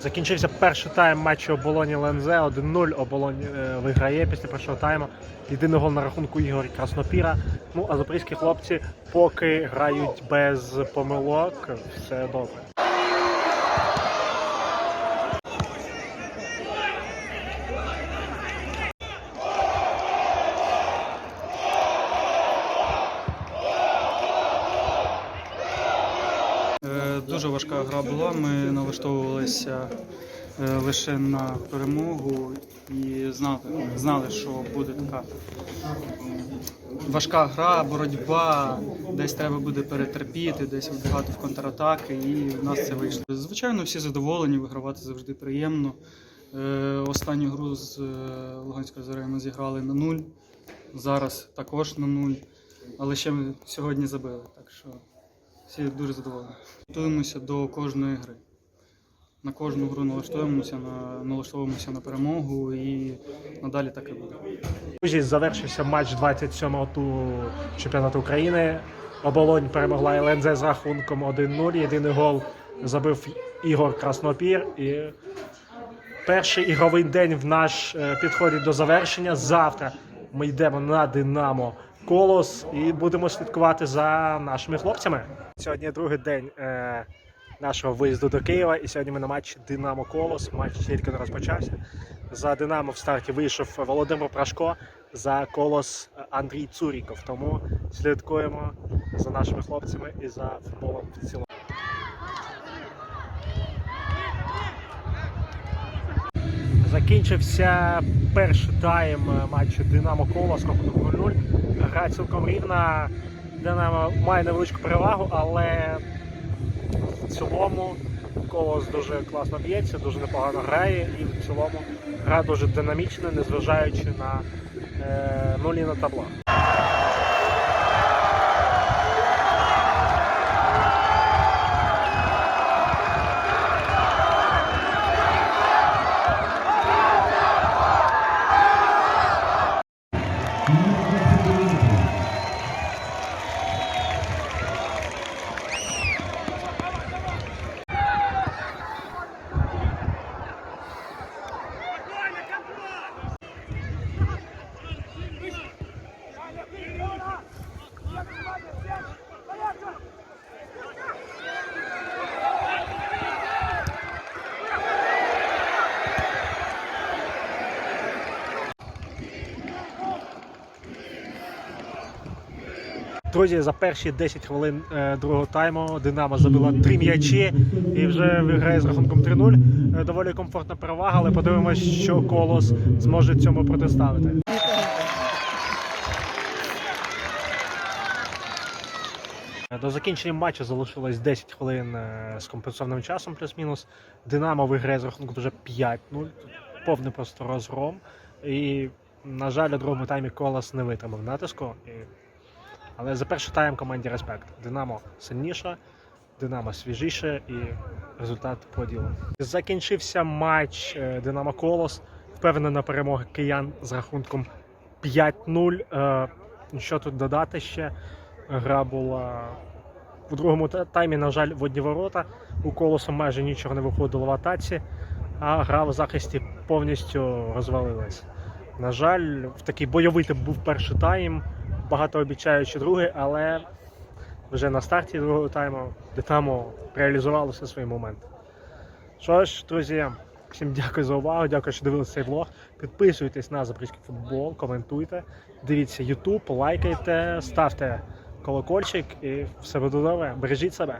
Закінчився перший тайм матчу оболоні ЛНЗ. 1-0 оболонь е, виграє після першого тайму. Єдиний гол на рахунку Ігор Краснопіра. Ну а запорізькі хлопці поки грають без помилок. Все добре. Дуже важка гра була. Ми налаштовувалися е, лише на перемогу і знали, знали, що буде така важка гра, боротьба, десь треба буде перетерпіти, десь вибігати в контратаки, і в нас це вийшло. Звичайно, всі задоволені, вигравати завжди приємно. Е, Останню гру з е, Луганською Зорею ми зіграли на нуль. Зараз також на нуль. Але ще ми сьогодні забили. Так що всі дуже задоволені. Готуємося до кожної гри. На кожну гру налаштовуємося на, налаштовуємося на перемогу і надалі так і буде. Друзі, завершився матч 27-го туру чемпіонату України. Оболонь перемогла ЛНЗ з рахунком 1-0. Єдиний гол забив Ігор Краснопір. І перший ігровий день в наш е, підходить до завершення. Завтра ми йдемо на Динамо Колос і будемо слідкувати за нашими хлопцями. Сьогодні другий день е, нашого виїзду до Києва. І сьогодні ми на матчі Динамо Колос. Матч тільки не розпочався. За Динамо в старті вийшов Володимир Прашко, за колос Андрій Цуріков. Тому слідкуємо за нашими хлопцями і за футболом в цілому. Закінчився перший тайм матчу Динамо Колос з рахунком 0-0. Гра цілком рівна. Динамо має невеличку перевагу, але в цілому колос дуже класно б'ється, дуже непогано грає, і в цілому гра дуже динамічна, незважаючи на е, нулі на табло. Друзі, за перші 10 хвилин е, другого тайму Динамо забила три м'ячі і вже виграє з рахунком 3-0. Е, доволі комфортна перевага, але подивимось, що колос зможе цьому протиставити. До закінчення матчу залишилось 10 хвилин е, з компенсованим часом, плюс-мінус. Динамо виграє з рахунком вже 5-0. Повний просто розгром. І, на жаль, у другому таймі колос не витримав натиску. Але за перший тайм команді респект. Динамо сильніше, Динамо свіжіше і результат по. Закінчився матч е, Динамо Колос. Впевнена перемога киян з рахунком 5-0. Е, Що тут додати ще? Гра була у другому таймі, на жаль, в одні ворота. У колосу майже нічого не виходило в атаці, а гра в захисті повністю розвалилась. На жаль, в такий бойовитий був перший тайм, багатообіцяючий другий, але вже на старті другого тайму Динамо реалізувалося свій момент. Що ж, друзі, всім дякую за увагу, дякую, що дивилися цей влог. Підписуйтесь на запорізький футбол, коментуйте, дивіться YouTube, лайкайте, ставте колокольчик і все буде добре. Бережіть себе.